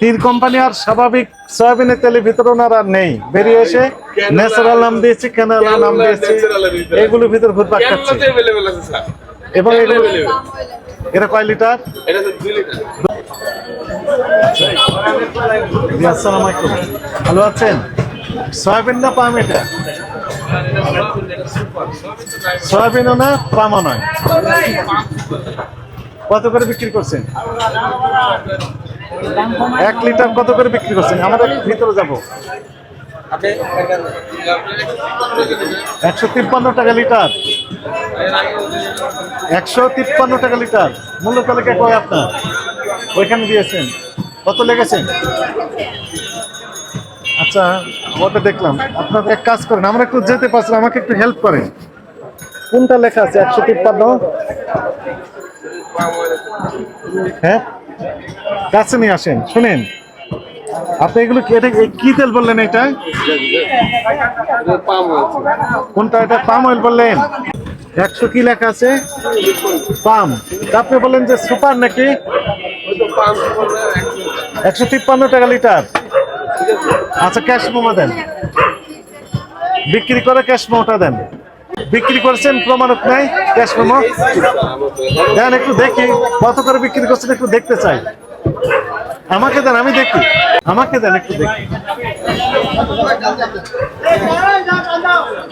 তীর কোম্পানি আর স্বাভাবিক সয়াবিনের তেলের ভিতরে ওনার আর নেই। বেরিয়ে এসে ন্যাচারাল নাম দিয়েছে ক্যানালা নাম দিয়েছে। এগুলোর ভিতরে ঘুরপাক খাচ্ছে। এবং এগুলো এটা কয় লিটার? এটা লিটার। আসসালামু আলাইকুম। ভালো আছেন? সয়াবিন না পাম এটা? সয়াবিনও না পামও নয়। কত করে বিক্রি করছেন? এক লিটার কত করে বিক্রি করছেন? আমাদের ভিতরে যাব। একশো তিপ্পান্ন টাকা লিটার। একশো তিপ্পান্ন টাকা লিটার। মূল্য তালিকা কয় আপনার? ওইখানে দিয়েছেন। কত লেগেছেন আচ্ছা ওটা দেখলাম। আপনার এক কাজ করেন আমরা একটু যেতে পারছি আমাকে একটু হেল্প করেন। কোনটা লেখা আছে একশো তিপ্পান্ন? হ্যাঁ? কাছে নিয়ে আসেন, শুনেন। আপনি এগুলো কি তেল বললেন এটা? কোনটা এটা? পাম অয়েল বললেন। একশো কি লেখা আছে? পাম। আপনি বললেন যে সুপার নাকি। একশো তিপ্পান্ন টাকা লিটার। আচ্ছা ক্যাশ মোমা দেন। বিক্রি করে ক্যাশ মোমোটা দেন। বিক্রি করছেন প্রমাণক নাই ক্যাশ মোমো। দেন একটু দেখি কত করে বিক্রি করছেন একটু দেখতে চাই। আমাকে দেন আমি দেখি। আমাকে দেন একটু দেখি।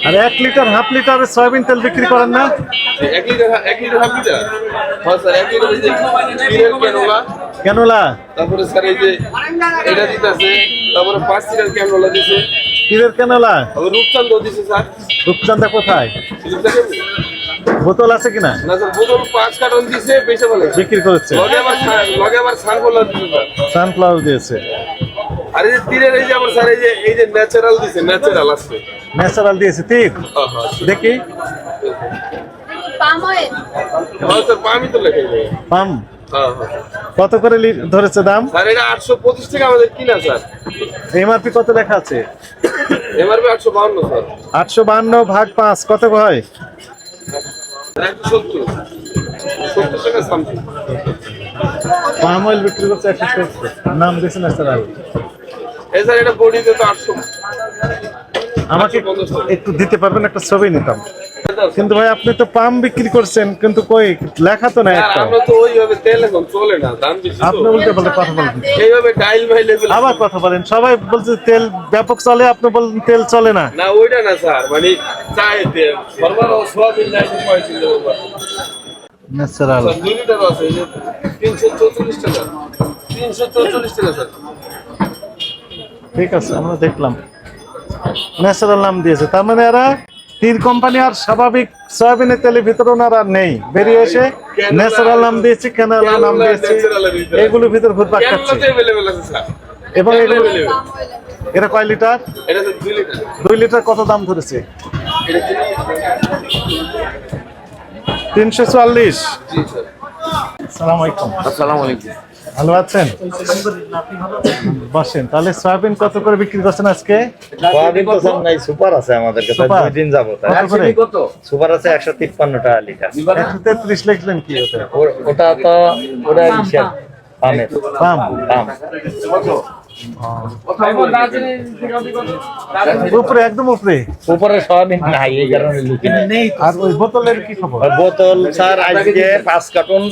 আর এক লিটার হাফ লিটার সয়াবিন তেল বিক্রি করেন না? ক্যানোলা? কেনলা তারপরে স্যার এই যে এটা দিতেছে তারপরে পাঁচ লিটার ক্যানোলা দিছে। কিরের কেনলা তারপরে রূপচাঁদ দিছে স্যার। রূপচান্দা কোথায়? বোতল আছে কিনা? না স্যার বোতল পাঁচ কার্টন দিছে বেঁচে বলে। বিক্রি করেছে। লগে আবার সান- লগে আবার সানফ্লাওয়ার দিয়েছে। আর এই যে তীরের এই যে আমার স্যার এই যে এই যে ন্যাচারাল দিছে ন্যাচারাল আছে ন্যাচারাল দিয়েছে ঠিক হ্যাঁ হ্যাঁ দেখি। পাম হ্যাঁ। স্যার পামই তো লেখা পাম? কত করে লি- ধরেছে দাম? স্যার এটা আটশো পঁচিশ টাকা আমাদের কিনা স্যার। এমআরপি কত লেখা আছে? এমআরপি আটশো স্যার। বান্ন ভাগ পাঁচ কত হয়? একশো সত্তর। সত্তর টাকা সামথিং। পাম অয়েল বিক্রি করছে নাম দিয়েছে ন্যাচারাল এই স্যার এটা বডিতে তো আটশো। আমাকে একটু দিতে পারবেন একটা ছবি নিতাম। কিন্তু ভাই আপনি তো পাম বিক্রি করছেন কিন্তু কই লেখা তো নাই একটা। আমরা তো ওইভাবে তেল এখন চলে না দাম বেশি। আপনি উল্টে পাল্টে কথা বলেন। এইভাবে ডাইল ভাই লেভেল আবার কথা বলেন। সবাই বলছে তেল ব্যাপক চলে আপনি বলেন তেল চলে না। না ওইটা না স্যার মানে চাই তেল সর্বদা সোয়াবিন নাই পয়সা দেবো ন্যাচারাল দুই লিটার আছে এই যে তিনশো চৌচল্লিশ টাকা। তিনশো চৌচল্লিশ টাকা স্যার। ঠিক আছে আমরা দেখলাম। ন্যাচারাল নাম দিয়েছে। তার মানে এরা তীর কোম্পানি আর স্বাভাবিক সয়াবিনের তেলের ভিতরে ওনার আর নেই। বেরিয়ে এসে ন্যাচারাল নাম দিয়েছে ক্যানাল নাম দিয়েছে। এগুলোর ভিতরে ঘুরপাক খাচ্ছে। এবং এগুলো এটা কয় লিটার এটা তো দুই লিটার কত দাম ধরেছে? এটা কি? তিনশো চুয়াল্লিশ। জি স্যার ভালো আছেন? বসেন তাহলে সয়াবিন কত করে বিক্রি করছেন আজকে? সয়াবিন তো সব নাই সুপার আছে আমাদের কাছে দুই দিন যাব কত সুপার আছে একশো তিপ্পান্ন টাকা লিটার। একশো তেত্রিশ লিখলেন কি ওটা? ওটা তো ওটা ইসের পাম। পাম। উপরে একদম উপরে। উপরে সোয়াবিন নাই এই কারণে লুকি নাই আর ওই বোতলের কি খবর? বোতল স্যার আজকে পাঁচ কার্টন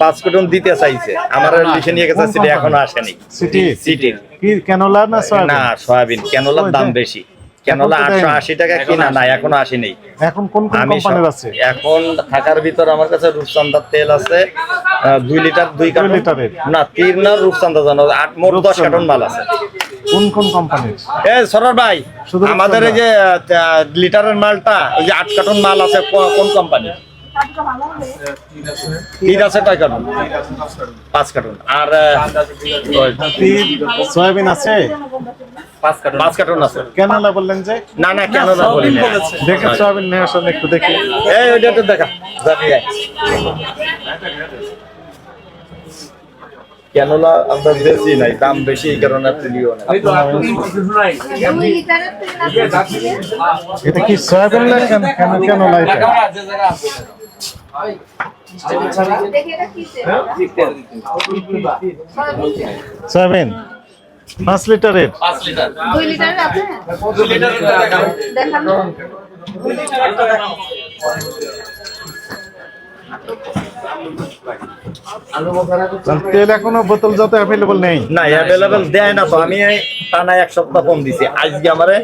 পাঁচ কার্টন দিতে চাইছে। আমার লিখে নিয়ে গেছে সেটা এখনও আসেনি। সিটি? সিটির কি ক্যানোলা না সয়াবিন না সয়াবিন? কেনলার দাম বেশি। কেনলা আটশো আশি টাকা কিনা না এখনও আসেনি। এখন কোন কোন কোম্পানির আছে? এখন থাকার ভিতর আমার কাছে রূপচন্দার তেল আছে দুই লিটার দুই কার্টন লিটারের? না তিন না রূপচান্দা জানো আট মোট দশ। কার্টন মাল আছে। কোন কোন কোম্পানির এ সরর ভাই শুধু আমাদের এই যে লিটারের মালটা ওই যে আট কার্টন মাল আছে কোন কোম্পানি তিন আছে কয় কার্টন? পাঁচ কার্টন। আর তিল সয়াবিন আছে? পাঁচ কার্টন। আছে। ক্যানোলা বললেন যে? না না কেন না বলি দেখে সয়াবিন নিয়ে আসেন একটু দেখি। এই ওইটা তো দেখা। কেননা আমরা বেশি নাই দাম বেশি এই কারণে না। তেল আছে এটা কি সয়াবিন কেন সয়াবিন। পাঁচ লিটারের। পাঁচ দুই লিটারের আছে? দু লিটার দেখাবো দেখান তাহলে তেল এখনও বোতল যত অ্যাভেলেবল নেই। না অ্যাভেলেবল দেয় না তো। আমি টানা এক সপ্তাহ ফোন দিছি। আজকে আমারে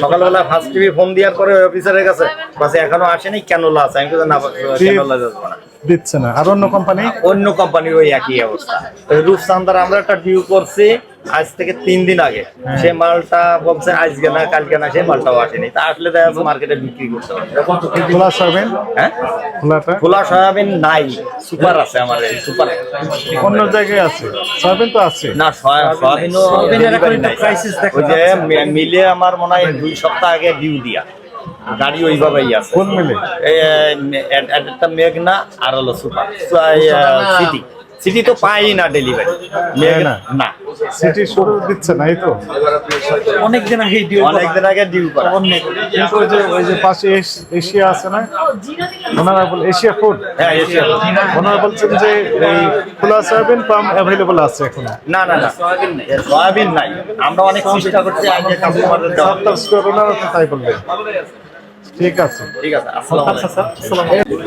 সকালবেলা ফার্স্ট টিভি ফোন দেওয়ার পরে অফিসারের কাছে, বাসে এখনও আসেনি কেন আছে? আমি না ক্যানোলা যাব না। দিচ্ছে না। আর অন্য কোম্পানি অন্য কোম্পানির ওই একই অবস্থা। রূপসান্দার আমরা একটা ডিউ করছি আজ থেকে তিন দিন আগে। সে মালটা বলছে আজকে না কালকে না সে মালটাও আসেনি। তা আসলে দেখা যাচ্ছে মার্কেটে বিক্রি করতে হবে। খোলা সয়াবিন? হ্যাঁ? খোলাটা? খোলা সয়াবিন নাই। সুপার আছে আমার সুপার। অন্য জায়গায় আছে। সয়াবিন তো আছে। না সয়াবিন মিলে আমার মনে হয় দুই সপ্তাহ আগে ডিউ দিয়া। গাড়ি ওইভাবেই আছে। কোন মিলে? একটা মেঘনা আর হলো সুপার। সিটি। সিটি তো পাই না ডেলিভারি না। না। সিটি শুরু দিচ্ছে না এই তো? অনেকদিন আগে ডিউ অনেকদিন আগে ডিউ করা। কিন্তু ওই যে ওই যে পাশে এশিয়া আছে না? ওনারা বল এশিয়া ফুড হ্যাঁ এসে ওনারা বলছেন যে এই খোলা সয়াবিন পাম অ্যাভেলেবল আছে এখন। না না না। এ, সয়াবিন নাই। আমরা অনেক চেষ্টা করছি আগে কাস্টমারদের সাতটার স্কোয়ার ওনারা তো তাই বলবেন ঠিক আছে। ঠিক আছে আসসালামু আলাইকুম।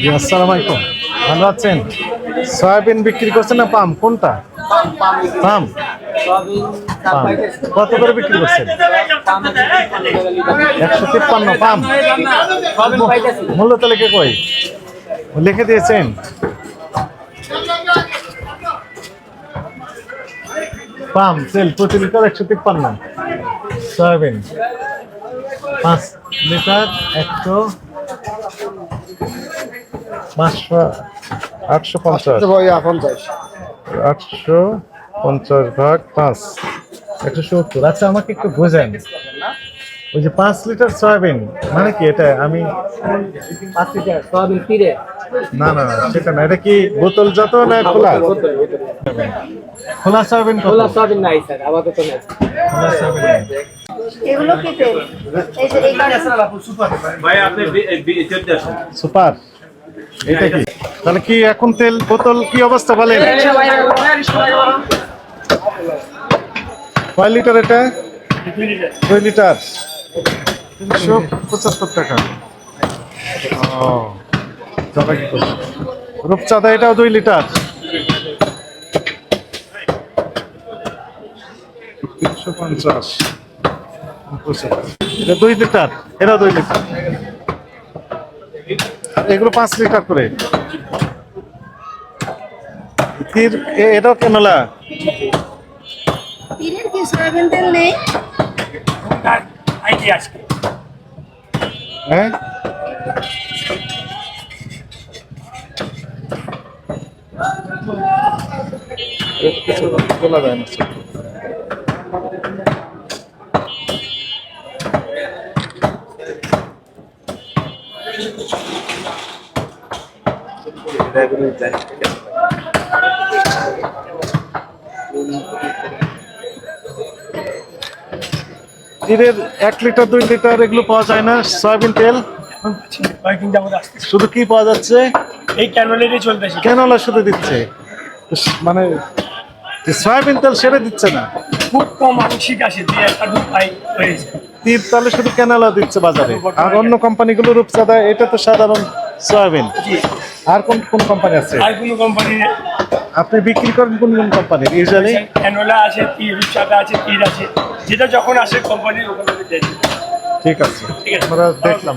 জি, আসসালামু আলাইকুম। ভালো আছেন? সয়াবিন বিক্রি করছেন না পাম? কোনটা? পাম। পাম। কত করে বিক্রি করছেন? একশো তিপ্পান্ন পাম। মূল্য তালিকা কই? লিখে দিয়েছেন। পাম তেল প্রতি লিটার একশো তিপ্পান্ন। সয়াবিন পাঁচ লিটার একশো পাঁচশো আটশো পঞ্চাশ। আটশো পঞ্চাশ ভাগ পাঁচ একশো সত্তর। আচ্ছা আমাকে একটু বোঝেন। ওই যে পাঁচ লিটার সয়াবিন মানে কি এটা? আমি পাঁচ লিটার সয়াবিন তীরে? না না না, সেটা না এটা কি বোতল যত না খোলা? খোলা সয়াবিন খোলা সয়াবিন নাই স্যার আপাতত নেই। খোলা সয়াবিন নেই। এগুলো কি তেল এই যে এই কারণে সুপার। এটা কি? তাহলে কি এখন তেল বোতল কি অবস্থা বলেন? কয় লিটার এটা? দুই লিটার। তিনশো পঁচাত্তর টাকা। ও, চাঁদা কি করছে? রূপচাঁদা, এটাও দুই লিটার। তিনশো পঞ্চাশ। এটা দুই লিটার এটা দুই লিটার। এগুলো পাঁচ করে। তীর এটাও হ্যাঁ? বলা যায় না। তীরের এক লিটার দুই লিটার এগুলো পাওয়া যায় না সয়াবিন তেল। শুধু কি পাওয়া যাচ্ছে? এই ক্যানোলেরই চলতেছে কেনলা শুধু দিচ্ছে? মানে সয়াবিন তেল সেরে দিচ্ছে না। খুব কম আংশিক আসে তীর তাহলে শুধু কেনালা দিচ্ছে বাজারে। আর অন্য কোম্পানিগুলো রূপসাদা এটা তো সাধারণ সয়াবিন। আর কোন কোন কোম্পানি আছে? আর কোনো কোম্পানি আপনি বিক্রি করেন কোন কোন কোম্পানি ইউজুয়ালি ক্যানোলা আছে কি রূপচাঁদা আছে কি আছে। যেটা যখন আসে কোম্পানির ওখানে ঠিক আছে। ঠিক আছে। আমরা দেখলাম